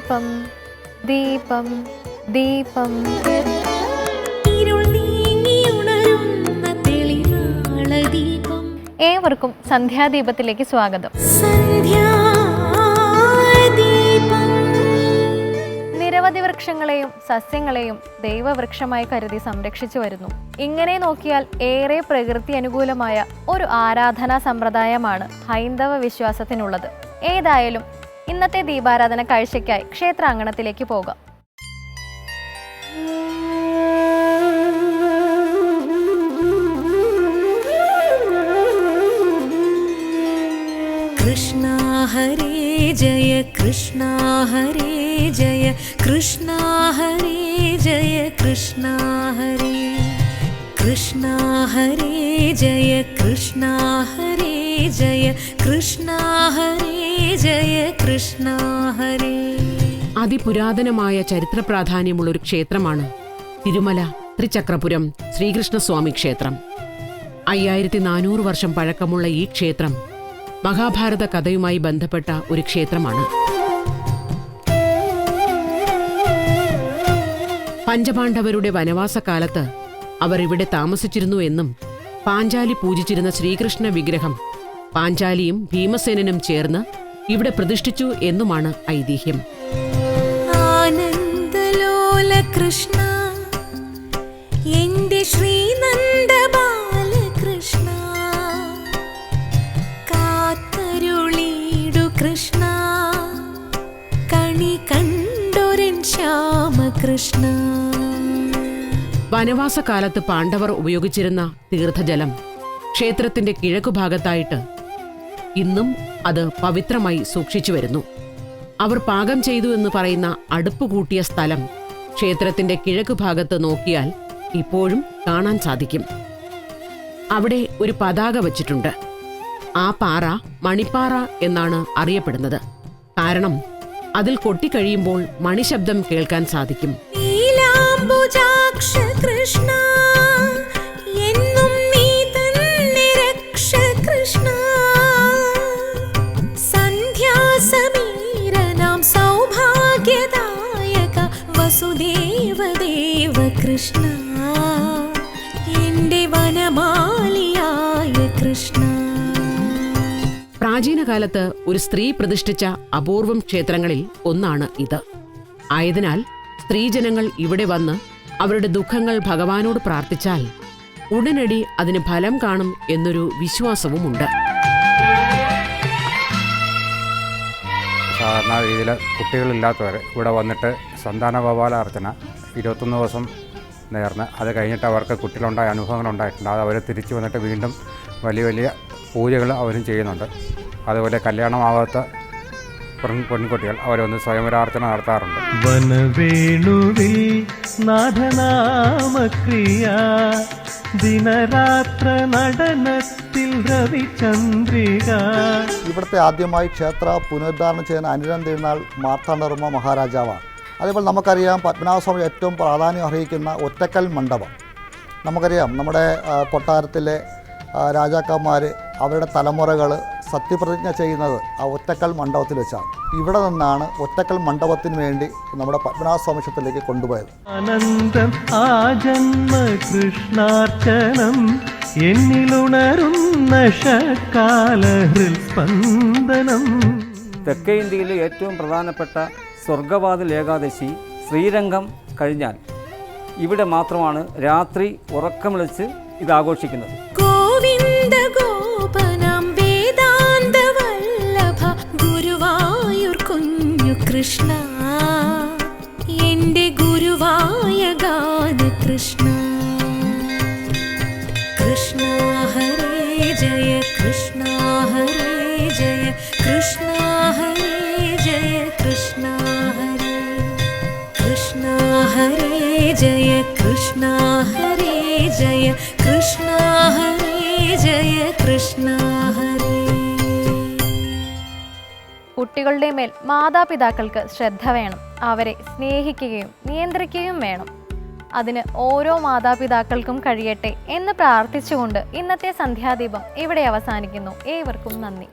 ദീപം ദീപം ദീപം. ഏവർക്കും സന്ധ്യാദീപത്തിലേക്ക് സ്വാഗതം. നിരവധി വൃക്ഷങ്ങളെയും സസ്യങ്ങളെയും ദൈവവൃക്ഷമായി കരുതി സംരക്ഷിച്ചു വരുന്നു. ഇങ്ങനെ നോക്കിയാൽ ഏറെ പ്രകൃതി അനുകൂലമായ ഒരു ആരാധനാ സമ്പ്രദായമാണ് ഹൈന്ദവ വിശ്വാസത്തിനുള്ളത്. ഏതായാലും ഇന്നത്തെ ദീപാരാധന കാഴ്ചയ്ക്കായി ക്ഷേത്രാങ്കണത്തിലേക്ക് പോകാം. കൃഷ്ണ ഹരേ ജയ കൃഷ്ണ ഹരേ ജയ കൃഷ്ണ ഹരേ ജയ കൃഷ്ണ ഹരേ കൃഷ്ണ ഹരേ ജയ കൃഷ്ണ ഹരേ ജയ കൃഷ്ണ ഹരേ ജയ കൃഷ്ണ ഹരേ. അതിപുരാതനമായ ചരിത്ര പ്രാധാന്യമുള്ള ഒരു ക്ഷേത്രമാണ് തിരുമല ത്രിചക്രപുരം ശ്രീകൃഷ്ണസ്വാമി ക്ഷേത്രം. അയ്യായിരത്തി നാനൂറ് വർഷം പഴക്കമുള്ള ഈ ക്ഷേത്രം മഹാഭാരത കഥയുമായി ബന്ധപ്പെട്ട ഒരു ക്ഷേത്രമാണ്. പഞ്ചപാണ്ഡവരുടെ വനവാസകാലത്ത് അവർ ഇവിടെ താമസിച്ചിരുന്നു എന്നും പാഞ്ചാലി പൂജിച്ചിരുന്ന ശ്രീകൃഷ്ണ വിഗ്രഹം പാഞ്ചാലിയും ഭീമസേനനും ചേർന്ന് ഇവിടെ പ്രതിഷ്ഠിച്ചു എന്നുമാണ് ഐതിഹ്യം. ആനന്ദലോല കൃഷ്ണ എന്റെ ശ്രീനന്ദ ബാലകൃഷ്ണ കാത്തരുളീടു കൃഷ്ണ കണി കണ്ടൊരൻ ശ്യാമകൃഷ്ണ. വനവാസകാലത്ത് പാണ്ഡവർ ഉപയോഗിച്ചിരുന്ന തീർത്ഥജലം ക്ഷേത്രത്തിന്റെ കിഴക്കുഭാഗത്തായിട്ട് ഇന്നും അത് പവിത്രമായി സൂക്ഷിച്ചു വരുന്നു. അവർ പാകം ചെയ്തു എന്ന് പറയുന്ന അടുപ്പ് കൂട്ടിയ സ്ഥലം ക്ഷേത്രത്തിന്റെ കിഴക്ക് ഭാഗത്ത് നോക്കിയാൽ ഇപ്പോഴും കാണാൻ സാധിക്കും. അവിടെ ഒരു പതാക വച്ചിട്ടുണ്ട്. ആ പാറ മണിപ്പാറ എന്നാണ് അറിയപ്പെടുന്നത്. കാരണം അതിൽ കൊട്ടിക്കഴിയുമ്പോൾ മണിശബ്ദം കേൾക്കാൻ സാധിക്കും. വസുദേവദേവ കൃഷ്ണ എന്റെ വനമാലിയായ കൃഷ്ണ. പ്രാചീന കാലത്ത് ഒരു സ്ത്രീ പ്രതിഷ്ഠിച്ച അപൂർവം ക്ഷേത്രങ്ങളിൽ ഒന്നാണ് ഇത്. ആയതിനാൽ സ്ത്രീജനങ്ങൾ ഇവിടെ വന്ന് അവരുടെ ദുഃഖങ്ങൾ ഭഗവാനോട് പ്രാർത്ഥിച്ചാൽ ഉടനടി അതിന് ഫലം കാണും എന്നൊരു വിശ്വാസവുമുണ്ട്. സാധാരണ രീതിയിൽ കുട്ടികളില്ലാത്തവർ ഇവിടെ വന്നിട്ട് സന്താന ഗോപാലാർച്ചന ഇരുപത്തൊന്ന് ദിവസം നേർന്ന് അത് കഴിഞ്ഞിട്ട് അവർക്ക് കുട്ടികളുണ്ടായ അനുഭവങ്ങൾ ഉണ്ടായിട്ടുണ്ട് അത് അവർ തിരിച്ചു വന്നിട്ട് വീണ്ടും വലിയ വലിയ പൂജകൾ അവരും ചെയ്യുന്നുണ്ട്. അതുപോലെ കല്യാണമാവാത്ത പെൺകുട്ടികൾ അവരൊന്ന് സ്വയംവരാർച്ചന നടത്താറുണ്ട്. വനവേണുവിൽ നാഥനാമക്രിയ ദിനരാത്ര നടനത്തിൽ രവിചന്ദ്രിക. ഇവിടുത്തെ ആദ്യമായി ക്ഷേത്ര പുനരുദ്ധാരണം ചെയ്യുന്ന അനിരൻ തിരുനാൾ മാർത്താണ്ഡവർമ്മ മഹാരാജാവാണ്. അതേപോലെ നമുക്കറിയാം പത്മനാഭസ്വാമി ഏറ്റവും പ്രാധാന്യം അർഹിക്കുന്ന ഒറ്റക്കൽ മണ്ഡപം. നമുക്കറിയാം നമ്മുടെ കൊട്ടാരത്തിലെ രാജാക്കന്മാർ അവരുടെ തലമുറകൾ സത്യപ്രതിജ്ഞ ചെയ്യുന്നത് ആ ഒറ്റക്കൽ മണ്ഡപത്തിൽ വെച്ചാണ്. ഇവിടെ നിന്നാണ് ഒറ്റക്കൽ മണ്ഡപത്തിന് വേണ്ടി നമ്മുടെ പത്മനാഭസ്വാമി ക്ഷേത്രത്തിലേക്ക് കൊണ്ടുപോയത്. ആനന്ദം ആ ജന്മ കൃഷ്ണാർച്ചനം എന്നിലുണരുന്ന തെക്കേ ഇന്ത്യയിലെ ഏറ്റവും പ്രധാനപ്പെട്ട സ്വർഗവാതിൽ ഏകാദശി ശ്രീരംഗം കഴിഞ്ഞാൽ ഇവിടെ മാത്രമാണ് രാത്രി ഉറക്കമിളിച്ച് ഇത് ആഘോഷിക്കുന്നത്. കൃഷ്ണ. കൃഷ്ണ ഹരേ ജയ കൃഷ്ണ ഹരേ ജയ കൃഷ്ണ ഹരേ ജയ കൃഷ്ണ ഹരേ. കൃഷ്ണ ഹരേ ജയ കൃഷ്ണ ഹരേ ജയ കൃഷ്ണ ഹരേ ജയ കൃഷ്ണ കുട്ടികളുടെ മേൽ മാതാപിതാക്കൾക്ക് ശ്രദ്ധ വേണം. അവരെ സ്നേഹിക്കുകയും നിയന്ത്രിക്കുകയും വേണം. അതിന് ഓരോ മാതാപിതാക്കൾക്കും കഴിയട്ടെ എന്ന് പ്രാർത്ഥിച്ചുകൊണ്ട് ഇന്നത്തെ സന്ധ്യാദീപം ഇവിടെ അവസാനിക്കുന്നു. ഏവർക്കും നന്ദി.